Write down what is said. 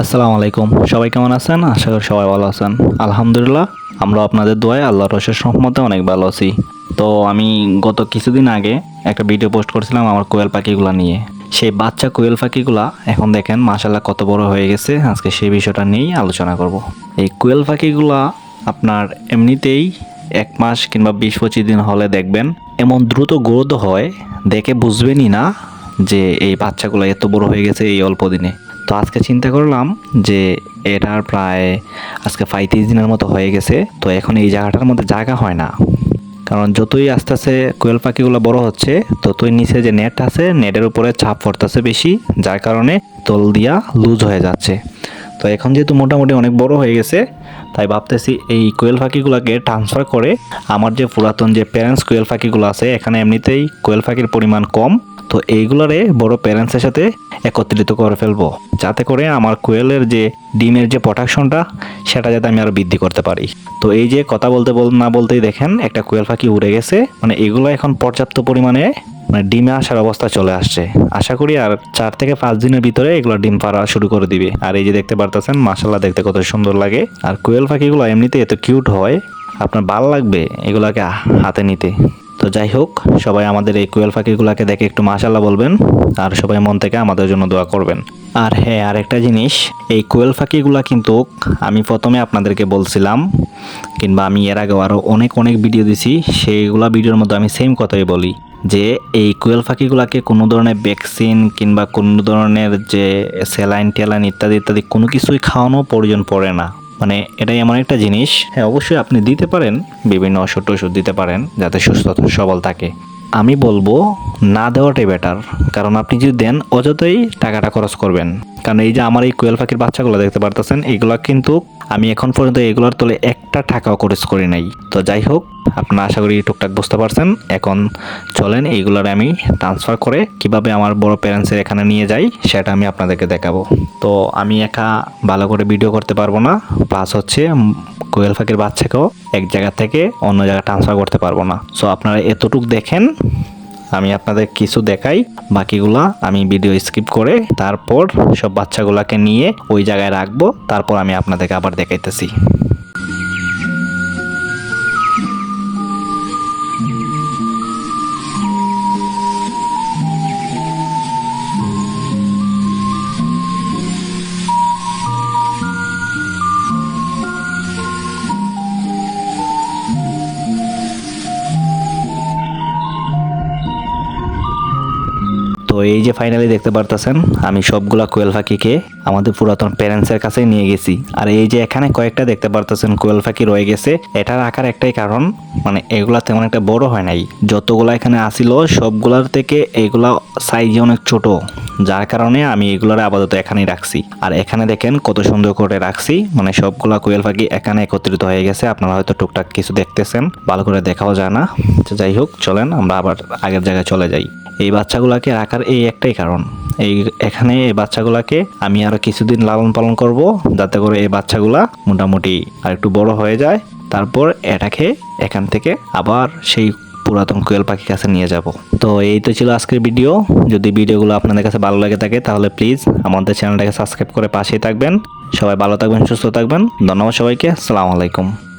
আসসালামু আলাইকুম। সবাই কেমন আছেন? আশা করি সবাই ভালো আছেন। আলহামদুলিল্লাহ, আমরা আপনাদের দোয়ায় আল্লাহ রসের সহমতে অনেক ভালো আছি। তো আমি গত কিছুদিন আগে একটা ভিডিও পোস্ট করেছিলাম আমার কোয়েল পাখিগুলো নিয়ে। সেই বাচ্চা কোয়েল পাখিগুলা, এখন দেখেন মাশাল্লাহ কত বড় হয়ে গেছে। আজকে সেই বিষয়টা নিয়েই আলোচনা করব। এই কোয়েল পাখিগুলা আপনার এমনিতেই এক মাস কিংবা বিশ পঁচিশ দিন হলে দেখবেন এমন দ্রুত গ্রোথ হয়, দেখে বুঝবেনই না যে এই বাচ্চাগুলো এত বড় হয়ে গেছে এই অল্প দিনে। তো আজকে চিন্তা করলাম যে এটার প্রায় আজকে পঁয়ত্রিশ দিনের মতো হয়ে গেছে, তো এখন এই জায়গাটার মধ্যে জায়গা হয় না। কারণ যতই আস্তে আস্তে কোয়েল পাখিগুলো বড় হচ্ছে, ততই নিচে যে নেট আছে, নেটের উপরে চাপ পড়তেছে বেশি, যার কারণে তল দিয়া লুজ হয়ে যাচ্ছে। তো এখন যেহেতু মোটামুটি অনেক বড় হয়ে গেছে, তাই ভাবতেছি এই কোয়েল পাখিগুলোকে ট্রান্সফার করে আমার যে পুরাতন যে প্যারেন্টস কোয়েল পাখিগুলো আছে, এখানে এমনিতেই কোয়েল পাখির পরিমাণ কম। তো এইগুলোরে বড় প্যারেন্টসের সাথে একত্রিত করে ফেলব, যাতে করে আমার কোয়েলের যে ডিমের যে প্রোডাকশনটা সেটা যাতে আমি আরও বৃদ্ধি করতে পারি। তো এই যে কথা বলতে বল, না বলতেই দেখেন, একটা কোয়েল পাখি উড়ে গেছে। মানে এগুলো এখন পর্যাপ্ত পরিমাণে মানে ডিমে আসার অবস্থা চলে আসছে। আশা করি আর চার থেকে পাঁচ দিনের ভিতরে এগুলো ডিম পাড়া শুরু করে দিবে। আর এই যে দেখতে পারতেছেন মাসাল্লাহ দেখতে কত সুন্দর লাগে। আর কোয়েল পাখিগুলো এমনিতে এত কিউট হয়, আপনার ভালো লাগবে এগুলাকে হাতে নিতে। তো যাই হোক, সবাই আমাদের এই কোয়েল পাখিগুলোকে দেখে একটু মাশাল্লাহ বলবেন, আর সবাই মন থেকে আমাদের জন্য দোয়া করবেন। আর হ্যাঁ আরেকটা জিনিস, এই কোয়েল পাখিগুলা কিন্তু আমি প্রথমে আপনাদেরকে বলছিলাম, কিংবা আমি এর আগেও আরও অনেক অনেক ভিডিও দিছি, সেইগুলা ভিডিওর মধ্যে আমি সেম কথাই বলি, যে এই কোয়েল পাখিগুলাকে কোনো ধরনের ভ্যাকসিন কিংবা কোনো ধরনের যে স্যালাইন টেলাইন ইত্যাদি ইত্যাদি কোনো কিছুই খাওয়ানো প্রয়োজন পড়ে না। মানে এটাই এমন একটা জিনিস। হ্যাঁ অবশ্যই আপনি দিতে পারেন, বিভিন্ন ওষুধ টষুধ দিতে পারেন, যাতে সুস্থ সবল থাকে। আমি বলব, না দেওয়াটাই বেটার কারণ আপনি যদি দেন, অযথাই টাকাটা খরচ করবেন। কারণ এই যে আমার এই কোয়েল পাখির বাচ্চাগুলো দেখতে পারতেছেন, এগুলো কিন্তু আমি এখন পর্যন্ত এগুলোর তলে একটা টাকাও খরচ করি নাই। তো যাই হোক আপনারা আশা করি টুকটাক বুঝতে পারছেন। এখন চলেন, এইগুলোর আমি ট্রান্সফার করে কীভাবে আমার বড় প্যারেন্টসের এখানে নিয়ে যাই, সেটা আমি আপনাদেরকে দেখাবো। তো আমি একা ভালো করে ভিডিও করতে পারব না প্লাস হচ্ছে কোয়েল পাখির বাচ্চাকেও এক জায়গা থেকে অন্য জায়গায় ট্রান্সফার করতে পারব না। সো আপনারা এতটুক দেখেন, আমি আপনাদের কিছু দেখাই, বাকিগুলা আমি ভিডিও স্কিপ করে তারপর সব বাচ্চাগুলাকে নিয়ে ওই জায়গায় রাখব, তারপর আমি আপনাদেরকে আবার দেখাইতেছি। এই যে ফাইনালি দেখতে পারতেছেন, আমি সবগুলা কোয়েল পাখিকে আমাদের পুরাতন প্যারেন্টসের কাছে নিয়ে গেছি। আর এই যে এখানে কয়েকটা দেখতে পারতেছেন কোয়েল পাখি রয়ে গেছে। এটার আকার একটাই কারণ মানে এগুলা তেমন একটা বড় হয় নাই। যতগুলা এখানে আসিল সবগুলার থেকে এগুলা সাইজে অনেক ছোট। যার কারণে আমি এগুলোর আপাতত এখানেই রাখছি। আর এখানে দেখেন কত সুন্দর করে রাখছি। মানে সবগুলা কোয়েল পাখি এখানে একত্রিত হয়ে গেছে। আপনারা হয়তো টুকটাক কিছু দেখতেছেন, ভালো করে দেখাও যায় না। যাই হোক, চলেন, আমরা আবার আগের জায়গায় চলে যাই। এই বাচ্চাগুলাকে রাখার এই একটাই কারণ। এই এখানে এই বাচ্চাগুলাকে আমি আরও কিছুদিন লালন পালন করব যাতে করে এই বাচ্চাগুলা মোটামুটি আর একটু বড় হয়ে যায়। তারপর এটাকে এখান থেকে আবার সেই পুরাতন কোয়েল পাখির কাছে নিয়ে যাব। তো এই তো ছিল আজকের ভিডিও। যদি ভিডিওগুলো আপনাদের কাছে ভালো লাগে থাকে তাহলে প্লিজ আমাদের চ্যানেলটাকে সাবস্ক্রাইব করে পাশেই থাকবেন। সবাই ভালো থাকবেন, সুস্থ থাকবেন। ধন্যবাদ সবাইকে। আসসালামু আলাইকুম।